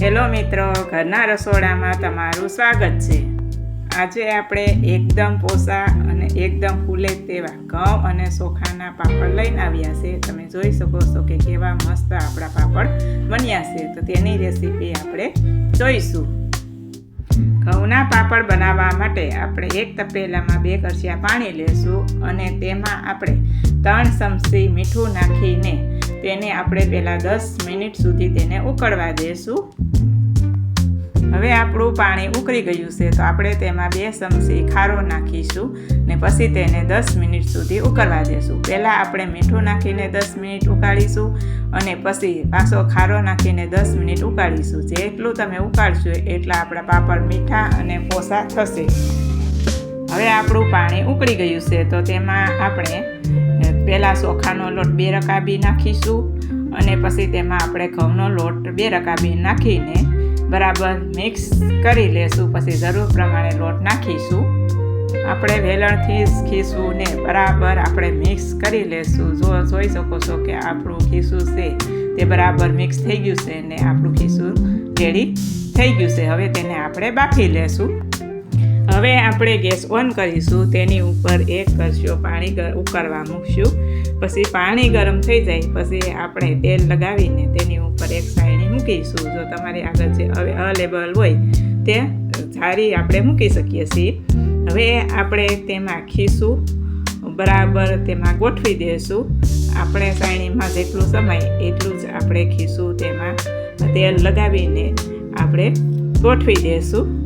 Hello મિત્રો, ઘરના રસોડામાં તમારું સ્વાગત છે. આજે આપણે એકદમ પોસા અને એકદમ ફૂલે તેવા ઘઉં અને ચોખાના પાપડ લઈને આવ્યા છે. તમે જોઈ શકો છો કે કેવા મસ્ત આપણા પાપડ બન્યા છે. તો તેની રેસીપી આપણે જોઈશું. ઘઉંના પાપડ બનાવવા માટે આપણે એક તપેલામાં બે કરશિયા પાણી લેશું અને તેમાં આપણે ત્રણ ચમચી મીઠું નાખીને તેને આપણે પહેલાં દસ મિનિટ સુધી તેને ઉકળવા દઈશું હવે આપણું પાણી ઉકળી ગયું છે, તો આપણે તેમાં બે ચમચી ખારો નાખીશું ને પછી તેને દસ મિનિટ સુધી ઉકળવા દઈશું પહેલાં આપણે મીઠું નાખીને દસ મિનિટ ઉકાળીશું અને પછી પાછો ખારો નાખીને દસ મિનિટ ઉકાળીશું. જેટલું તમે ઉકાળશો એટલા આપણા પાપડ મીઠા અને પોસા થશે. હવે આપણું પાણી ઉકળી ગયું છે, તો તેમાં આપણે પહેલાં ચોખાનો લોટ બે રકાબી નાખીશું અને પછી તેમાં આપણે ઘઉંનો લોટ બે રકાબી નાખીને બરાબર મિક્સ કરી લેશું. પછી જરૂર પ્રમાણે લોટ નાખીશું. આપણે વેલણથી જ ખીસું ને બરાબર આપણે મિક્સ કરી લેશું. જો જોઈ શકો છો કે આપણું ખીસું છે તે બરાબર મિક્સ થઈ ગયું છે ને આપણું ખીસું રેડી થઈ ગયું છે. હવે તેને આપણે બાફી લેશું. હવે આપણે ગેસ ઓન કરીશું, તેની ઉપર એક કરશો પાણી ઉકળવા મૂકશું. પછી પાણી ગરમ થઈ જાય, પછી આપણે તેલ લગાવીને તેની ઉપર એક સાઈડ મૂકીશું. જો તમારી આગળ જે અવેલેબલ હોય, તે સારી આપણે મૂકી શકીએ છીએ. હવે આપણે તેમાં ખીસું બરાબર તેમાં ગોઠવી દઈશું આપણે સાયણીમાં જેટલું સમય, એટલું જ આપણે ખીસું તેમાં તેલ લગાવીને આપણે ગોઠવી દઈશું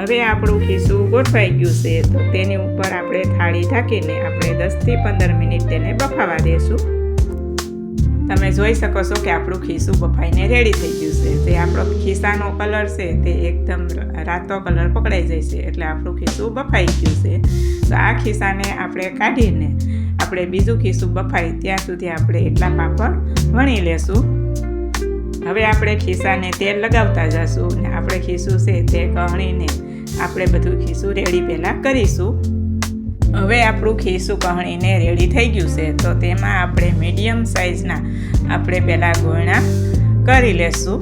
હવે આપણું ખીસું ગોઠવાઈ ગયું છે, તો તેની ઉપર આપણે થાળી ઢાંકીને આપણે દસથી પંદર મિનિટ તેને બફાવા દઈશું તમે જોઈ શકો છો કે આપણું ખીસું બફાઈને રેડી થઈ ગયું છે. તે આપણો ખિસ્સાનો કલર છે, તે એકદમ રાતો કલર પકડાઈ જાય છે એટલે આપણું ખીસું બફાઈ ગયું છે. તો આ ખિસ્સાને આપણે કાઢીને આપણે બીજું ખીસું બફાય ત્યાં સુધી આપણે એટલા પાપડ વણી લેશું. હવે આપણે ખિસ્સાને તેલ લગાવતા જશું અને આપણે ખીસું છે તે કહણીને આપણે બધું ખીસું રેડી પહેલાં કરીશું. હવે આપણું ખીસું કહણીને રેડી થઈ ગયું છે, તો તેમાં આપણે મીડિયમ સાઇઝના આપણે પહેલાં ગોળણા કરી લેશું.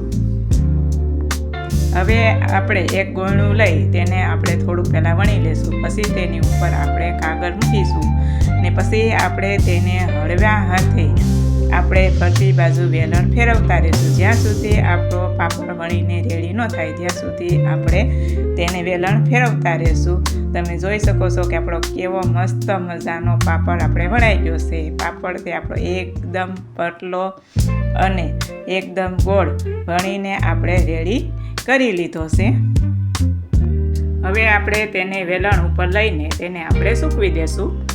હવે આપણે એક ગોળણું લઈ તેને આપણે થોડુંક પહેલાં વણી લેશું, પછી તેની ઉપર આપણે કાગળ મૂકીશું ને પછી આપણે તેને હળવા હાથે આપણે ફરતી બાજુ વેલણ ફેરવતા રહીશું. જ્યાં સુધી આપણો પાપડ વળીને રેડી ન થાય, ત્યાં સુધી આપણે તેને વેલણ ફેરવતા રહીશું. તમે જોઈ શકો છો કે આપણો કેવો મસ્ત મજાનો પાપડ આપણે વણાઈ ગયો છે. પાપડ તે આપણો એકદમ પતલો અને એકદમ ગોળ વણીને આપણે રેડી કરી લીધો છે. હવે આપણે તેને વેલણ ઉપર લઈને તેને આપણે સૂકવી દેશું.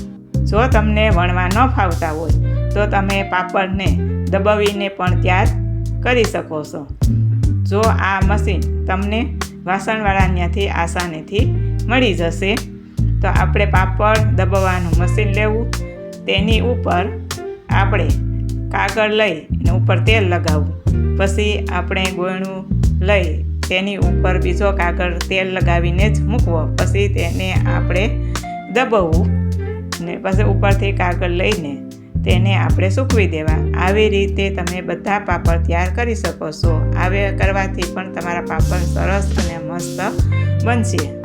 જો તમને વણવા ન ફાવતા હોય તો તમે પાપડને દબાવીને પણ તૈયાર કરી શકો છો. જો આ મશીન તમને વાસણવાળા આસાનીથી મળી જશે, તો આપણે પાપડ દબાવવાનું મશીન લેવું, તેની ઉપર આપણે કાગળ લઈ અને ઉપર તેલ લગાવવું. પછી આપણે ગોયણું લઈ તેની ઉપર બીજો કાગળ તેલ લગાવીને જ મૂકવો. પછી તેને આપણે દબાવવું ને પછી ઉપરથી કાગળ લઈને તેને આપણે સૂકવી દેવા. આવી રીતે તમે બધા પાપડ તૈયાર કરી શકો છો. આવે કરવાથી પણ તમારા પાપડ સરસ અને મસ્ત બનશે.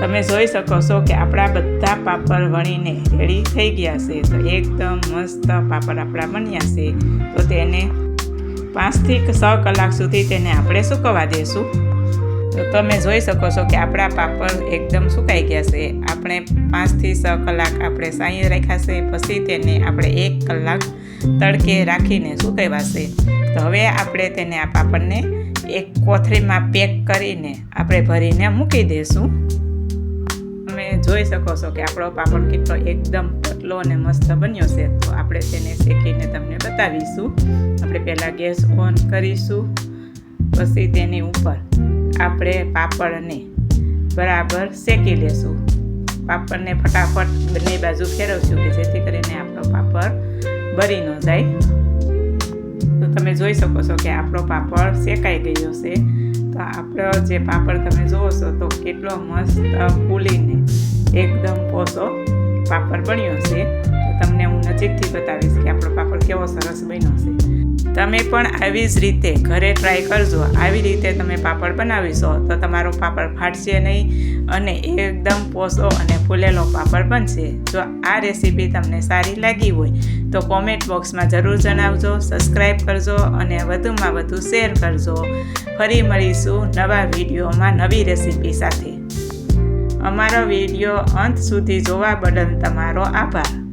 તમે જોઈ શકો છો કે આપણા બધા પાપડ વણીને રેડી થઈ ગયા છે. તો એકદમ મસ્ત પાપડ આપણા બન્યા છે. તો તેને પાંચથી છ કલાક સુધી તેને આપણે સૂકવવા દઈશું તો તમે જોઈ શકો છો કે આપણા પાપડ એકદમ સુકાઈ ગયા છે. આપણે પાંચથી છ કલાક આપણે સાંઈ રાખ્યા છે, પછી તેને આપણે એક કલાક તડકે રાખીને સુકાવ્યા તો હવે આપણે તેને આ પાપડને એક કોથળીમાં પેક કરીને આપણે ભરીને મૂકી દઈશું. તમે જોઈ શકો છો કે આપણો પાપડ કેટલો એકદમ પતલો અને મસ્ત બન્યો છે. તો આપણે તેને શેકીને તમને બતાવીશું. આપણે પહેલાં ગેસ ઓન કરીશું, પછી તેની ઉપર આપણે પાપડને બરાબર શેકી લેશું. પાપડને ફટાફટ બંને બાજુ ફેરવશું કે જેથી કરીને આપણો પાપડ બરી ન જાય. તો તમે જોઈ શકો છો કે આપણો પાપડ શેકાઈ ગયો છે. તો આપણો જે પાપડ તમે જુઓ છો તો કેટલો મસ્ત ફૂલીને એકદમ પોસો પાપડ બન્યો છે. તમને હું નજીકથી બતાવીશ કે આપણો પાપડ કેવો સરસ બન્યો છે. તમે પણ આવી જ રીતે ઘરે ટ્રાય કરજો. આવી રીતે તમે પાપડ બનાવીશો તો તમારો પાપડ ફાટશે નહીં અને એકદમ પોસો અને ફૂલેલો પાપડ બનશે. જો આ રેસીપી તમને સારી લાગી હોય, તો કોમેન્ટ બોક્સમાં જરૂર જણાવજો સબસ્ક્રાઈબ કરજો અને વધુમાં વધુ શેર કરજો. ફરી મળીશું નવા વિડીયોમાં નવી રેસીપી સાથે. અમારો વીડિયો અંત સુધી જોવા બદલ તમારો આભાર.